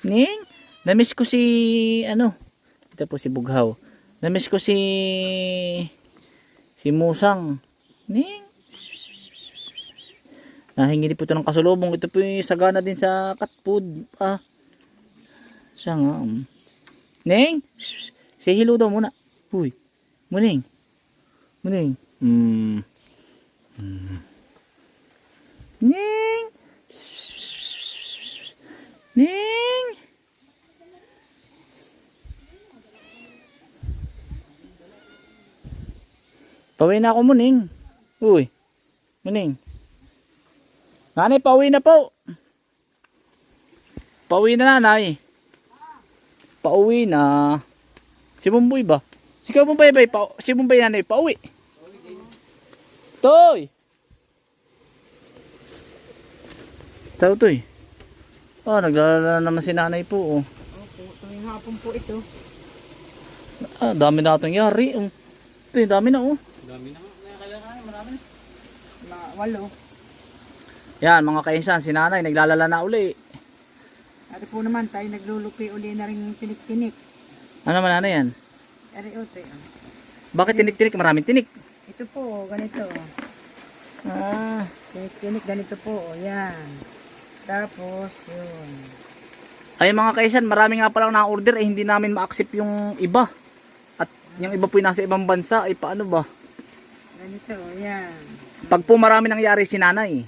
Ning, namiss ko si, ano, ito po si Bughaw. Namiss ko si, si Musang. Ning, nahingi po ito ng kasulubong. Ito po yung sagana din sa food. Ah, siya nga. um. Ning, say hello daw muna. Uy, muning. Muning. Hmm. Hmm. Ning. Ning. Pauwi na ako muning. Uy. Muning. Nanay, pauwi na po. Pauwi na nanay. Pauwi na. Si Bumboy ba? Si Bumboy ba? Pa, si Bumboy nanay, pauwi. Toy! Tao to eh. Oh, naglalala naman si nanay po. Oh. Opo, tuwing hapon po ito. Ah, dami na itong yari. Oh. Ito yung dami na oh. Dami na. Nakakailangan, marami. Na walo. Yan mga kainsan, si nanay naglalala na uli. Ate po naman tayo naglulupi uli na rin tinik-tinik. Ano naman nanay yan? Eri ote. ah. Bakit tinik-tinik? Maraming tinik. Ito po, ganito. Ah, Tinik-tinik, ganito po. O, yan. Tapos, yun. ay mga kainsan, marami nga palang na-order eh hindi namin ma-accept yung iba. At yung iba po yung nasa ibang bansa ay paano ba? Ganito, yan. Pag po marami nangyari si nanay.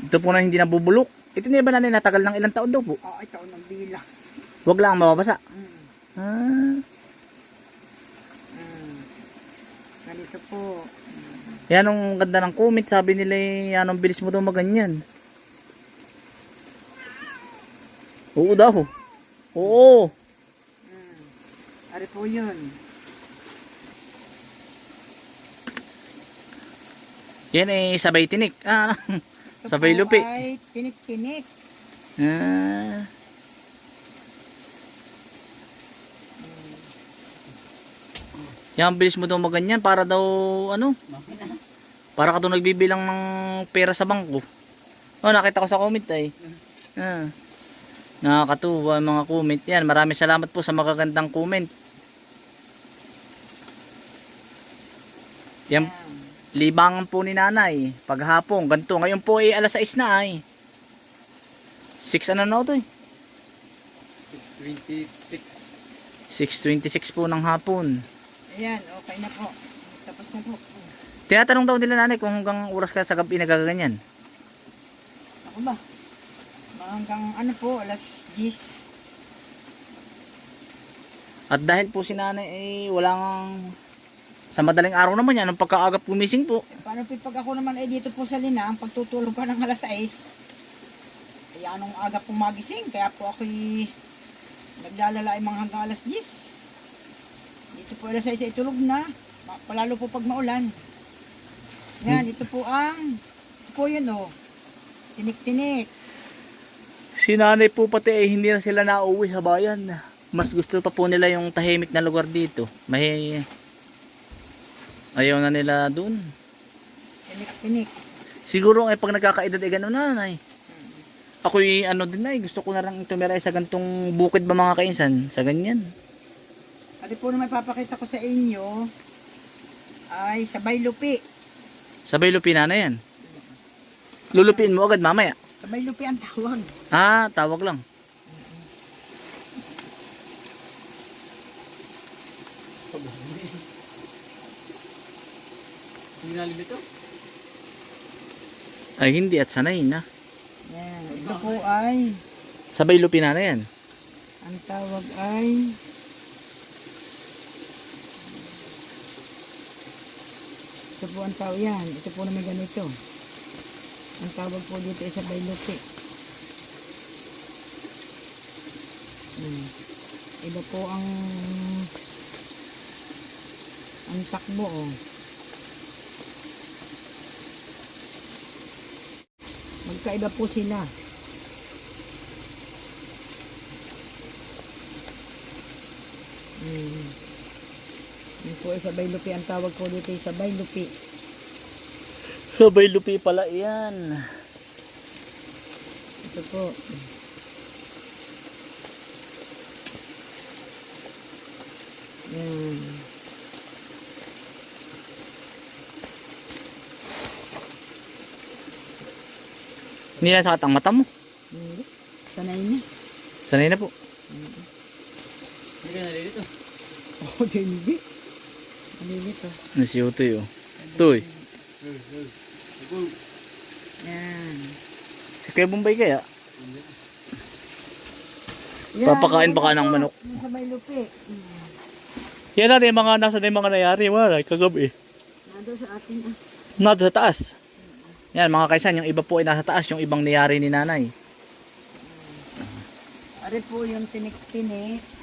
Ito po na hindi nabubulok. Ito na ba nanay natagal ng ilang taon daw po? Oo, ito, nagbilang. Huwag lang mababasa. Mm. Ah, Mm. Ganito po. yan ang ganda ng comment. Sabi nila eh, yan ang bilis mo daw maganyan. Oo daw. Oo. Mm. Ari po yun. Yan eh sabay tinik. Ah, Ito Sabay po lupi. ay tinik-tinik. ah. Yan bilis mo daw maganyan para daw ano? Para ka daw nagbibilang ng pera sa bangko. Oh, nakita ko sa comment ay. Ah. Nakakatuwa ang mga comment yan. Maraming salamat po sa magagandang comment. Yan, libangan po ni nanay. Paghapon, ganito. Ngayon po ay alas 6 na ay. 6 ano na ito eh? 26. 6.26 po ng hapon. Ayan, okay na po. Tapos na po. Tinatanong daw nila nanay kung hanggang oras ka sa gabi nagaganyan. Ako ba? Hanggang ano po, alas 10. At dahil po si nanay ay walang sa madaling araw naman yan, ang pagkaagap gumising po. Eh, paano po pag ako naman eh dito po sa Lina, ang pagtutulog pa ng alas 6. Kaya anong aga pong magising, kaya po ako'y naglalala ay mga hanggang alas 10. Dito po alas 6 ay tulog na. Palalo po pag maulan. Yan, ito po ang, ito po yun oh. Tinik-tinik. Si nanay po pati ay hindi na sila nauwi sa bayan. Mas gusto pa po nila yung tahimik na lugar dito. May ayaw na nila dun. Tinik-tinik. Siguro ay pag nagkakaedad ay gano'n nanay. Ako'y ano din ay gusto ko na lang tumira sa gantong bukid ba mga kainsan sa ganyan. Ate po na may papakita ko sa inyo ay sabay lupi. Sabay lupi na yan. Lulupiin mo agad mamaya. Sabay lupi ang tawag. Ah, tawag lang. Hindi nalilito? Ay hindi at sanay na. Yan. Ito po ay, Sabay lupi na yan. ang tawag ay, ito po ang tawag yan. Ito po naman ganito. Ang tawag po dito ay sabay lupi. Hmm. Iba po ang ang takbo oh. Magkaiba po sila. Hmm. Yun po ay sabay lupi. Ang tawag po dito ay sabay lupi. Sabay lupi pala yan. Ito po. Yan. Hindi na sakit ang mata mo. Hindi. Sanay na. Sanay na po. Hindi ka nalilito. Oo, oh, hindi. Nalilito. Nasiyoto yun. Tuy. Tuy. Yan. Si Kuya Bombay kaya? Yan, Papakain pa ka ng manok. yung Sa may lupi. Yan na yung mga nasa na yung mga nangyari. Wala, kagabi. Nado sa atin ah. Nado sa taas. Yan mga kaisan, yung iba po ay nasa taas, yung ibang niyari ni nanay. Ari po yung tinik-tinik.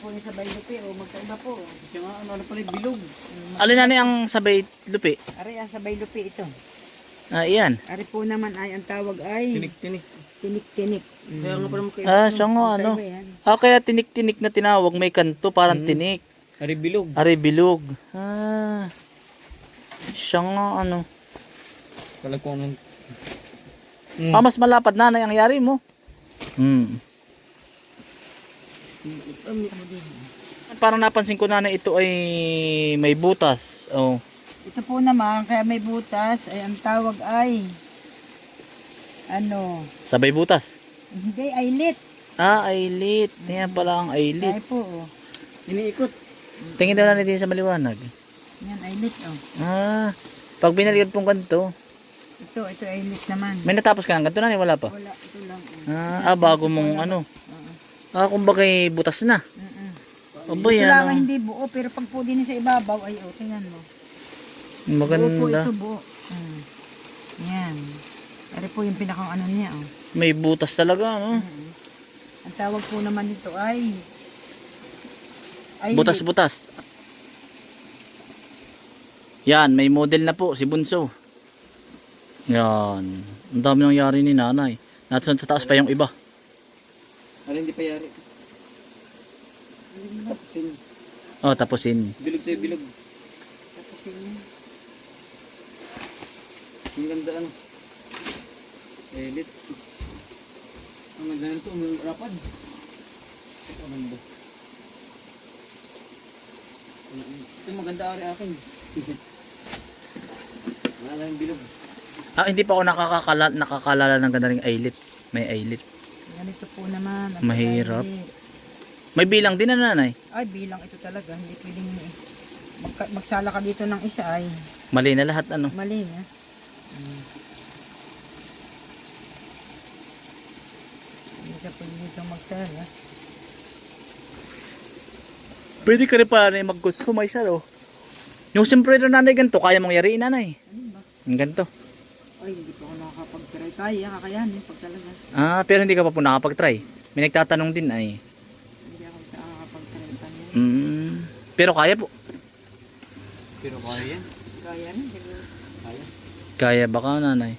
Ari po yung sa may lupi o magkaiba po. Siya nga, ano, ano pala, bilog. Alin nanay ang sabay lupi? Ari ang sa may lupi ito. Ah, iyan. Ari po naman ay ang tawag ay Tinik-tinik. tinik-tinik. Kaya nga pala magkaiba. Ah, siya nga ano. Yan. Ah, kaya tinik-tinik na tinawag, may kanto, parang tinik. Ari bilog. Ari bilog. Ah. Siya nga ano. Kala ko anong... Ah, mas malapad nanay ang yari mo. Hmm. Parang napansin ko na ito ay may butas. Oh. Ito po naman, kaya may butas, ay ang tawag ay, ano, Sabay butas. hindi, ailit. Ah, ailit. Yan pala ang ailit. Ay po, oh. Iniikot. Tingin daw na din sa maliwanag. Yan, ailit, oh. Ah, pag binalikan pong ganito, Ito, ito ailit naman. may natapos ka ng ganito na, wala pa. Wala, ito lang, oh. Ah, ah bago mong ano. Ah, kumbaga butas na. Mm-mm. Aba, Ito yan. lang ang hindi buo, pero pag po din sa ibabaw, ay, oh, tingnan mo. Buo po Maganda. ito, buo. Mm. Yan. Ari po yung pinakang ano niya, oh. May butas talaga, no? Mm. Ang tawag po naman nito ay, ay Butas-butas. Yan, may model na po, si Bunso. Yan. Ang dami nangyari ni nanay. Nasa sa taas pa yung iba. Ari hindi pa yari. Tapusin. Oh, tapusin. Bilog tayo bilog. Tapos yun. Ang ganda ano. Elit. Ang ganda nito, ang rapad. Ito ang ganda. Ito maganda ari akin. Wala yung bilog. Ah, hindi pa ako nakakakala, nakakalala ng ganda ring ailit. May ailit. Ganito po naman. ang Mahirap. ailit. May bilang din na nanay. Ay, bilang ito talaga. Hindi pwedeng eh, magka- magsala ka dito ng isa ay Mali na lahat, ano. mali na. Mm. Hindi ka pwede dito magsala. Pwede ka rin pala na mag-customize, ano. Yung siyempre na nanay ganito, kaya mong yariin nanay. Ano ba? Yung ganito. Ay, hindi pa ako nakakapag-try. Kaya, kakayanin pag talaga. Ah, pero hindi ka pa po nakapag-try. May nagtatanong din ay. Hindi ako nakakapag-try pa niya. Mm, pero kaya po. Pero kaya yan. Kaya rin, siguro. Kaya. Kaya baka nanay.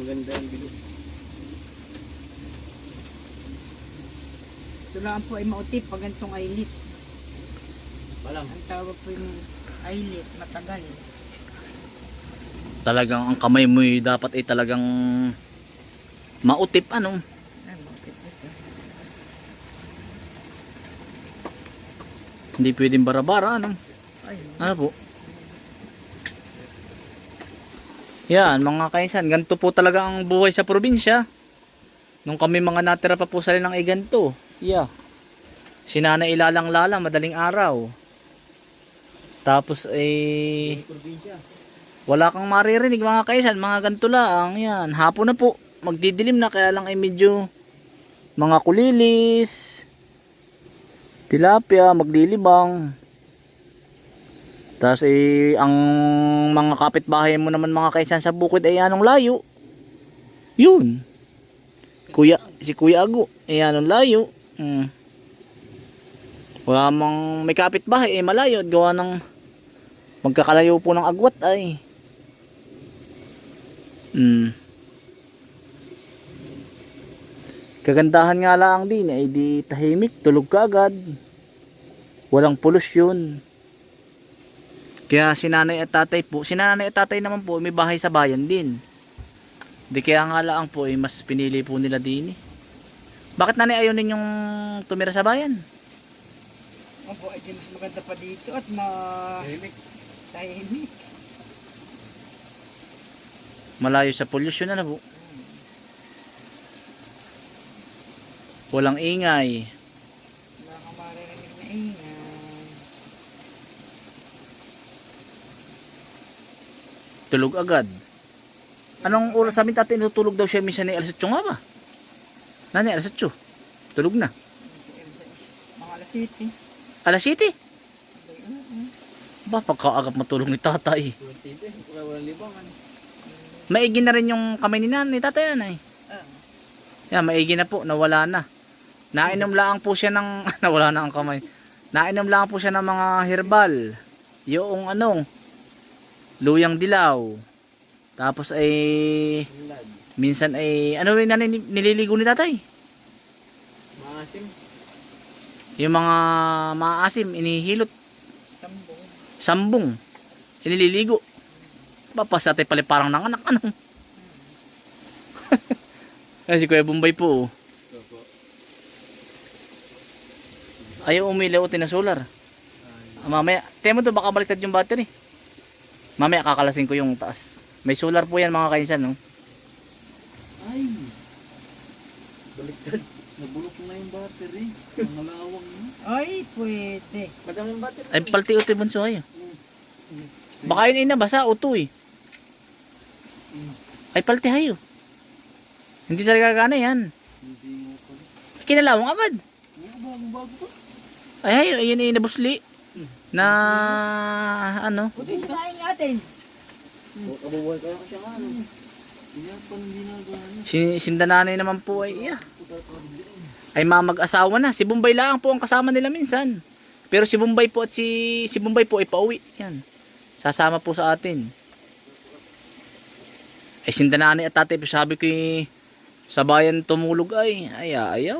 Ang ganda ang bilog. Ito lang po ay mautip pag ganitong ailit. Palang. Ang tawag po yung ailit, matagal. Talagang ang kamay mo dapat ay talagang mautip ano. Ay, mautip ito. Hindi pwedeng bara-bara ano. Ay, Ano po? Yan mga kaisan, ganito po talaga ang buhay sa probinsya. Nung kami mga natira pa po sa linang ay ganito. Yeah. Sinana ilalang-lala madaling araw. Tapos ay Probinsya. wala kang maririnig mga kaisan, mga ganito lang. Yan, hapon na po. Magdidilim na kaya lang ay medyo mga kulilis, tilapia, maglilibang. Tapos eh, ang mga kapitbahay mo naman mga kaisan sa bukid ay anong layo. Yun. Kuya, si Kuya Ago, ay anong layo. Hmm. Wala mang may kapitbahay ay malayo at gawa ng magkakalayo po ng agwat ay. Hmm. Kagandahan nga lang din ay di tahimik, tulog ka agad. Walang polusyon. Kaya si nanay at tatay po, si nanay at tatay naman po may bahay sa bayan din. Di kaya nga lang po eh, mas pinili po nila din eh. Bakit nanay ayaw ninyong tumira sa bayan? Opo, ay di mas maganda pa dito at ma... Tahimik. Tahimik. Malayo sa pollution na po. Walang ingay. Wala kang maririnig na ingay. Tulog agad. Anong oras sabi tatay natutulog daw siya minsan ni 8 nga ba? Nani alas 8. Tulog na. Mga alas 7. Alas 7. Ba pagkaagap matulog ni tatay. Maigi na rin yung kamay ni nanay tatay nanay. Ah, Yan, maigi na po, nawala na. Nainom lang po siya ng, nawala na ang kamay. Nainom lang po siya ng mga herbal. Yung ano, luyang dilaw. Tapos ay, minsan ay, ano rin na nililigo ni tatay? Maasim. Yung mga maasim, inihilot, sambong. inililigo. Papas tatay pala parang nanganak, ano? Ay, si Kuya Bombay po, oh. Ayaw umilaw na solar. Ah, mamaya, mo to baka baliktad yung battery. Mamaya kakalasin ko yung taas. May solar po yan mga kainsan, no? Ay. Baliktad. Na yung battery. Ang lawang mo. Ay, pwede. Madaming battery. Ay, palti utoy bunso ayo. Baka yun ay nabasa, utoy. Ay, palti hayo. Hindi talaga gana yan. Hindi mo pala. Kinalawang agad. Bago-bago pa. Ay, hayo, ayun ay nabusli. Na, ano, Buti sinain natin. Kabubuhay kaya ko siya nga. ano. Hindi pa nang ginagana. sin sindananay naman po ay, iya. Ay mamag-asawa na. Si Bombay lang po ang kasama nila minsan. Pero si Bombay po at si, si Bombay po ay pauwi. Yan. Sasama po sa atin. Ay sindananay at po sabi ko eh, sa bayan tumulog ay, ay ayaw.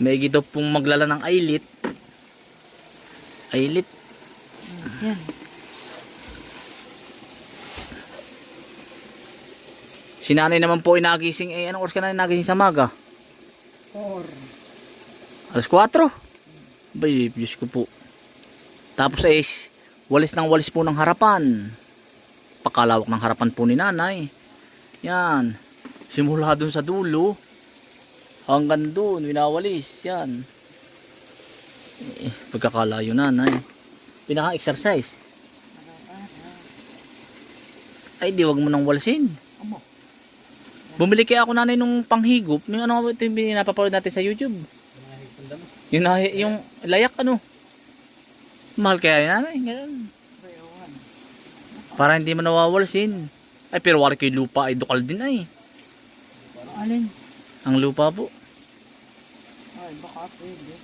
May daw pong maglala ng ailit. Ailit. Yan. Si nanay naman po ay nagising. Eh, anong oras ka na nagising sa maga? Or. Alas 4. Bay, Diyos ko po. Tapos ay walis ng walis po ng harapan. Pakalawak ng harapan po ni nanay. Yan. Simula dun sa dulo. Hanggang dun, winawalis. Yan. Eh, pagkakalayo nanay. Pinaka-exercise. Ay, di wag mo nang walisin. Amo. Bumili kaya ako nanay nung panghigop. Yung ano ito yung pinapapaload natin sa YouTube. Yung, nahi- yung layak ano. Mahal kaya yun nanay. Ganun. Para hindi mo nawawalsin. Ay pero ko yung lupa ay dukal din ay. Alin? Ang lupa po. Ay, baka pwede.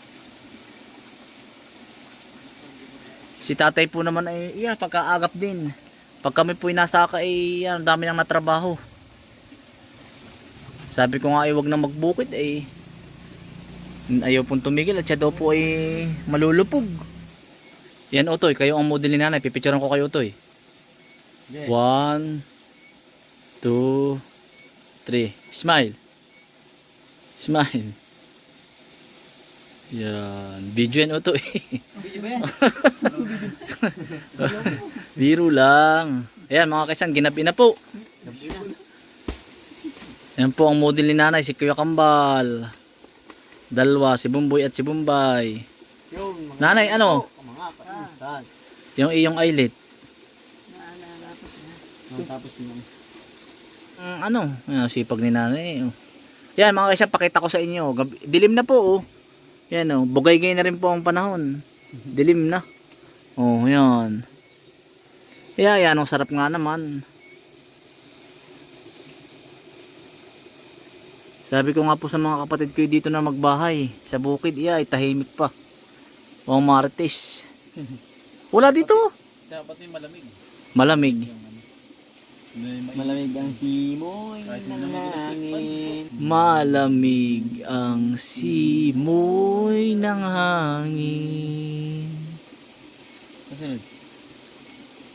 Si tatay po naman ay iya pagkaagap din. Pag kami po ay nasaka ay yan, dami nang natrabaho. Sabi ko nga ay wag na magbukid ay ayaw pong tumigil at siya daw po ay malulupog. Yan Otoy, kayo ang model ni nanay. Pipicturean ko kayo Otoy. Yeah. One, two, three. Smile. Smile. Yan. Video yan Otoy. Video ba yan? Biro lang. Ayan mga kaisan, ginabi na po. Yan po ang model ni nanay, si Kuya Kambal. Dalwa, si Bumboy at si Bumbay. Yung Nanay, ano? Mga kainsan. Yung iyong eyelet. Tapos yung Mm, ano? Ayan, sipag ni nanay. oh. Yan mga kaisan, pakita ko sa inyo. Gabi- Dilim na po oh. Yan oh, bugay-gay na rin po ang panahon. Dilim na. Oh, yan. Yeah, yan, ang sarap nga naman. Sabi ko nga po sa mga kapatid ko dito na magbahay sa bukid, iya, ay tahimik pa. O Martes. Wala dito. Dapat yung malamig. Malamig. Malamig ang simoy ng hangin. Malamig ang simoy ng hangin. Kasunod.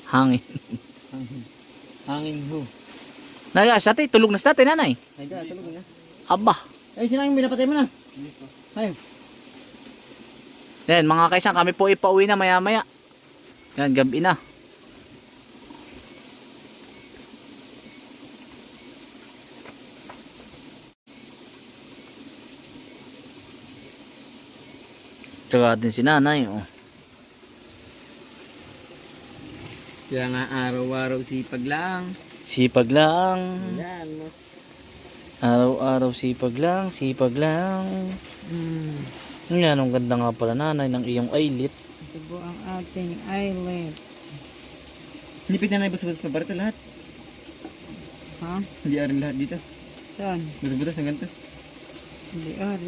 Hangin. Hangin. Hangin ho. Naga, sa tulog na sa nanay. Ay, da, tulog na. Aba. Ay, sinang binapatay mo na? Ay, Yan, mga kaisan, kami po ipauwi na maya maya. Yan, gabi na. Tsaka din si nanay, oh. kaya nga araw-araw sipag lang. Sipag lang. Yan, mas. Araw-araw sipag lang, sipag lang. Hmm. Yan, ang ganda nga pala nanay ng iyong eyelid. Ito po ang ating eyelid. Lipit na na yung butas-butas pa parito lahat. Ha? Hindi arin lahat dito. Saan? Butas-butas ang ganito. Hindi, ari.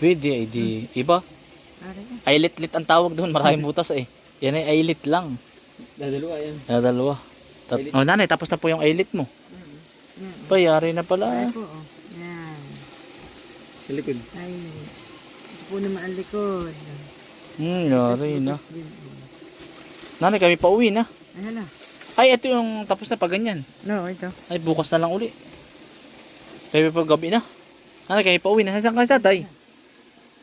Pwede, ay di, iba. Ari ka. Eyelid-lit ang tawag doon, maraming butas eh. Yan ay eyelid lang. Dadalawa yan. Na dalawa. Tat oh, nanay, tapos na po yung eyelid mo. Yan. Payari na pala. Ay po, oh. Yan. Sa likod. Eyelid. Ito po naman ang likod. Hmm, yari na. Oh. Nanay, kami pa uwi na. Ay, hala. Ay, ito yung tapos na pa ganyan. No, ito. Ay, bukas na lang uli. Kaya pa gabi na. Nanay, kami pa uwi na. Saan ka sa tay?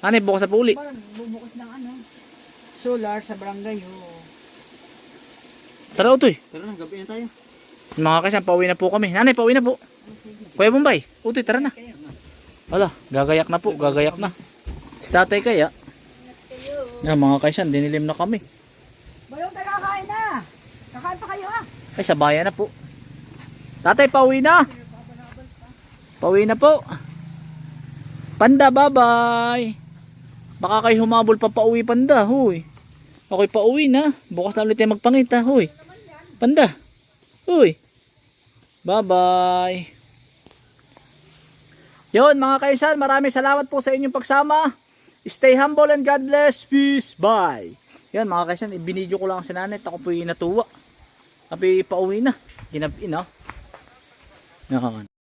Nanay, bukas na pa uli. Parang bumukas ng ano. Solar sa barangay, oh. Tara, utoy. Tara na, gabi na tayo. Mga kasan, pauwi na po kami. Nanay, pauwi na po. Kuya Bombay, utoy, tara na. Wala, gagayak na po, gagayak na. Si tatay kaya. Yan, mga kaisan, dinilim na kami. Bayong tayo kakain na. Kakain pa kayo, ha? Ay, sa bayan na po. Tatay, pauwi na. Pauwi na po. Panda, bye-bye. Baka kayo humabol pa pauwi, panda. Huy. Ako'y pauwi na. Bukas na ulit tayo magpangita. Huy. Panda. Huy. Bye-bye. Yon mga kaisan, maraming salamat po sa inyong pagsama. Stay humble and God bless. Peace. Bye. Yan mga kaisan, ibinidyo ko lang si nanay. Ako po yung natuwa. Sabi pauwi na. Ginabi na. Nakakan.